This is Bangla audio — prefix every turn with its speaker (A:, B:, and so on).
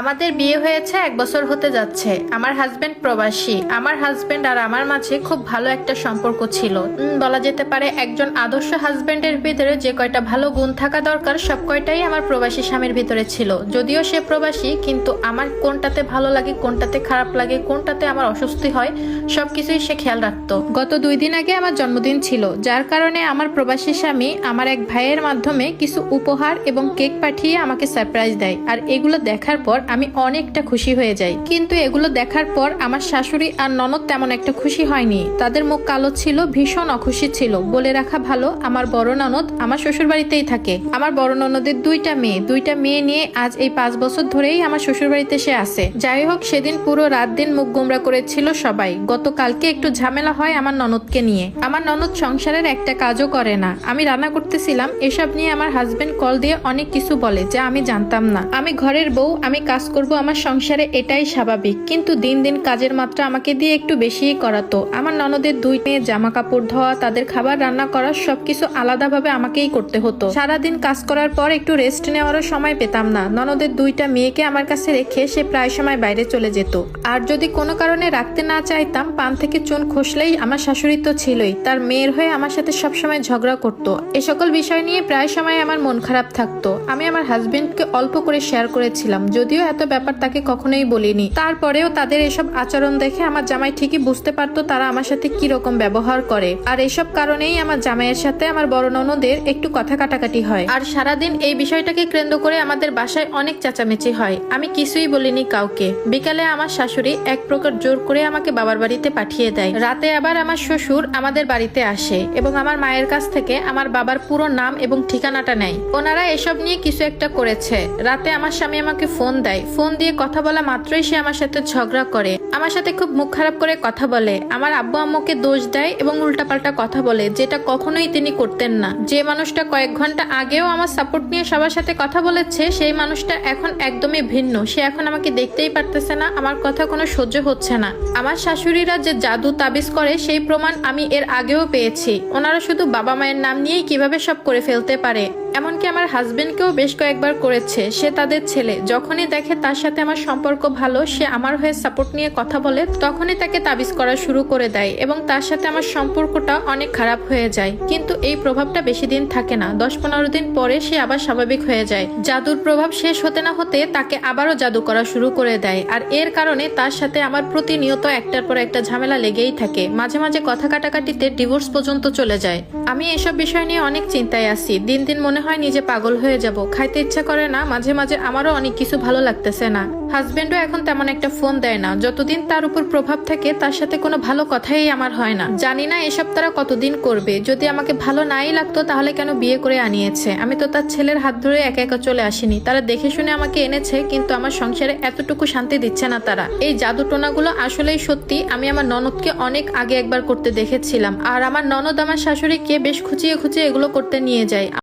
A: আমাদের বিয়ে হয়েছে, এক বছর হতে যাচ্ছে। আমার হাজবেন্ড প্রবাসী। আমার হাজবেন্ড আর আমার মাঝে খুব ভালো একটা সম্পর্ক ছিল। বলা যেতে পারে একজন আদর্শ হাজবেন্ডের ভিতরে যে কয়টা ভালো গুণ থাকা দরকার, সব কয়টাই আমার প্রবাসী স্বামীর ভিতরে ছিল। যদিও সে প্রবাসী, কিন্তু আমার কোনটাতে ভালো লাগে, কোনটাতে খারাপ লাগে, কোনটাতে আমার অস্বস্তি হয় সব কিছুই সে খেয়াল রাখতো। গত দুই দিন আগে আমার জন্মদিন ছিল। যার কারণে আমার প্রবাসী স্বামী আমার এক ভাইয়ের মাধ্যমে কিছু উপহার এবং কেক পাঠিয়ে আমাকে সারপ্রাইজ দেয়। আর এগুলো দেখার পর আমি অনেকটা খুশি হয়ে যাই। কিন্তু এগুলো দেখার পর আমার শাশুড়ি আর ননদ তেমন একটা খুশি হয়নি। তাদের মুখ কালো ছিল, ভীষণ অখুশি ছিল। বলে রাখা ভালো, আমার বড় ননদ আমার শ্বশুর বাড়িতেই থাকে। আমার বড় ননদের দুইটা মেয়ে। দুইটা মেয়ে নিয়ে আজ এই পাঁচ বছর ধরেই আমার শ্বশুর বাড়িতে সে আসে যাই হোক, সেদিন পুরো রাত দিন মুখ গোমরা করেছিল সবাই। গতকালকে একটু ঝামেলা হয় আমার ননদকে নিয়ে। আমার ননদ সংসারের একটা কাজও করে না। আমি রান্না করতেছিলাম, এসব নিয়ে আমার হাজবেন্ড কল দিয়ে অনেক কিছু বলে, যা আমি জানতাম না। আমি ঘরের বউ, আমি কাজ করব, আমার সংসারে এটাই স্বাভাবিক। কিন্তু দিন দিন কাজের মাত্রা আমাকে দিয়ে একটু বেশিই করাতো। আমার ননদের দুই মেয়ে জামা কাপড় ধোয়া, তাদের খাবার রান্না করা, সবকিছু আলাদাভাবে আমাকেই করতে হতো। সারাদিন কাজ করার পর একটু রেস্ট নেওয়ারও সময় পেতাম না। ননদের দুইটা মেয়েকে আমার কাছে রেখে সে প্রায় সময় বাইরে চলে যেত। আর যদি কোনো কারণে রাখতে না চাইতাম, পান থেকে চুন খসলেই আমার শাশুড়ি তো ছিলই। তার মেয়ের হয়ে আমার সাথে সবসময় ঝগড়া করতো। এ সকল বিষয় নিয়ে প্রায় সময় আমার মন খারাপ থাকতো। আমি আমার হাজবেন্ডকে অল্প করে শেয়ার করেছিলাম। যদিও এত ব্যাপার তাকে কখনোই বলিনি। তারপরেও তাদের এসব আচরণ দেখে আমার জামাই ঠিকই বুঝতে পারতো তারা আমার সাথে কি রকম ব্যবহার করে। আর এসব কারণেই আমার জামাইয়ের সাথে আমার বড় ননদের একটু কথা কাটাকাটি হয়। আর সারাদিন এই বিষয়টাকে কেন্দ্র করে আমাদের বাসায় অনেক চেঁচামেচি হয়। আমি কিছুই বলিনি কাউকে। বিকালে আমার শাশুড়ি এক প্রকার জোর করে আমাকে বাবার বাড়িতে পাঠিয়ে দেয়। রাতে আবার আমার শ্বশুর আমাদের বাড়িতে আসে এবং আমার মায়ের কাছ থেকে আমার বাবার পুরো নাম এবং ঠিকানাটা নেয়। ওনারা এসব নিয়ে কিছু একটা করেছে। রাতে আমার স্বামী আমাকে ফোন দেয়। ফোন দিয়ে কথা বলা মাত্রই সে আমার সাথে ঝগড়া করে। আমার সাথে খুব মুখ খারাপ করে কথা বলে। আমার আব্বু আম্মুকে দোষ দেয় এবং উল্টাপাল্টা কথা বলে, যেটা কখনোই তিনি করতেন না। যে মানুষটা কয়েক ঘণ্টা আগেও আমার সাপোর্ট নিয়ে সবার সাথে কথা বলেছে, সেই মানুষটা এখন একদমই ভিন্ন। সে এখন আমাকে দেখতেই পারতেছে না, আমার কথা কোনো সহ্য হচ্ছে না। আমার শাশুড়িরা যে জাদু তাবিজ করে, সেই প্রমাণ আমি এর আগেও পেয়েছি। ওনারা শুধু বাবা মায়ের নাম নিয়েই কীভাবে সব করে ফেলতে পারে? এমনকি আমার হাজবেন্ডকেও বেশ কয়েকবার করেছে। সে তাদের ছেলে। যখনই দেখে তার সাথে আমার সম্পর্ক ভালো, সে আমার হয়ে সাপোর্ট নিয়ে কথা বলে, তখনই তাকে তাবিজ করা শুরু করে দেয় এবং তার সাথে আমার সম্পর্কটা অনেক খারাপ হয়ে যায়। কিন্তু এই প্রভাবটা বেশি দিন থাকে না। দশ পনেরো দিন পরে সে আবার স্বাভাবিক হয়ে যায়। জাদুর প্রভাব শেষ হতে না হতে তাকে আবারও জাদু করা শুরু করে দেয়। আর এর কারণে তার সাথে আমার প্রতিনিয়ত একটার পর একটা ঝামেলা লেগেই থাকে। মাঝে মাঝে কথা কাটাকাটিতে ডিভোর্স পর্যন্ত চলে যায়। আমি এসব বিষয় নিয়ে অনেক চিন্তায় আছি। দিন দিন মনে হয় নিজে পাগল হয়ে যাব। খাইতে ইচ্ছা করে না, মাঝে মাঝে আমারও অনেক কিছু ভালো লাগতেছে না। হাজবেন্ডও এখন তেমন একটা ফোন দেয় না। যতদিন তার উপর প্রভাব থাকে, তার সাথে কোনো ভালো কথাই আমার হয় না। জানি না এসব তারা কতদিন করবে। যদি আমাকে ভালো নাই লাগতো, তাহলে কেন বিয়ে করে আনিয়েছে? আমি তো তার ছেলের হাত ধরে একা একা চলে আসিনি। তারা দেখে শুনে আমাকে এনেছে, কিন্তু আমার সংসারে এতটুকু শান্তি দিচ্ছে না তারা। এই জাদু টোনাগুলো আসলেই সত্যি। আমি আমার ননদকে অনেক আগে একবার করতে দেখেছিলাম। আর আমার ননদ আমার শাশুড়িকে বেশ খুঁচিয়ে খুঁচিয়ে এগুলো করতে নিয়ে যায়।